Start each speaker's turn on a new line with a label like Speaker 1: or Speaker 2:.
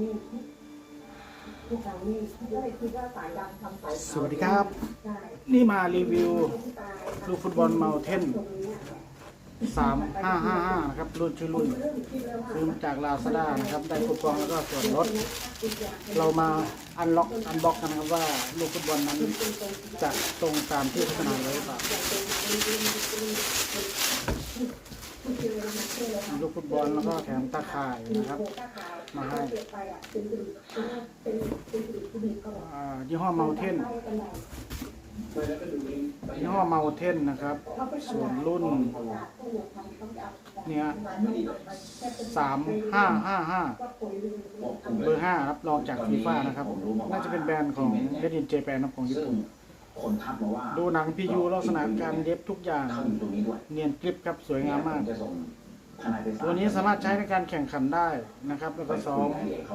Speaker 1: นี่พวกเรานี่ก็เลยคิดว่าสายดำทำสาย
Speaker 2: สวัสดีครับ
Speaker 1: ใช่
Speaker 2: นี่มารีวิวลูกฟุตบอลเมาเทน
Speaker 1: ตรงนี้อะ
Speaker 2: 3555นะครับรุ่นชื่อรุ่น
Speaker 1: เริ่มคิดแล้วว่า
Speaker 2: ซื้อมาจากลาซาด้านะครับ ได้คูปองแล้วก็ส่วนลด เรามาอันล็อกอันบ็อกกันนะครับว่าลูกฟุตบอลนั้นจะตรงตามที่พัฒนาไว้หรือเปล่าลูกฟุตบอลแล้วก็แถมตาข่ายนะครับ มาให้อ่ายี่ห้อเมาเทนยี่ห้อเมาเทนนะครับ ส่วนรุ่น เนี่ยสามห้าห้าห้าเบอร์ห้ารับรองจากฟีฟ่านะครับ น่าจะเป็นแบรนด์ของเ a ดินเจแปนนะของญี่
Speaker 3: ซึ่ง
Speaker 2: ปุ่น
Speaker 3: คนทักมาว่า
Speaker 2: ดูหนังพียูลักษณะการเย็บทุกอย่าง
Speaker 3: เข้าอยู่ตรงนี้ด้วย
Speaker 2: เนียนกริบครับสวยงามมาก
Speaker 3: จะส่งทนายไปศล
Speaker 2: ตัวนี้สามารถใช้ในการแข่งขันได้นะครับ แล้วก็ซ้อม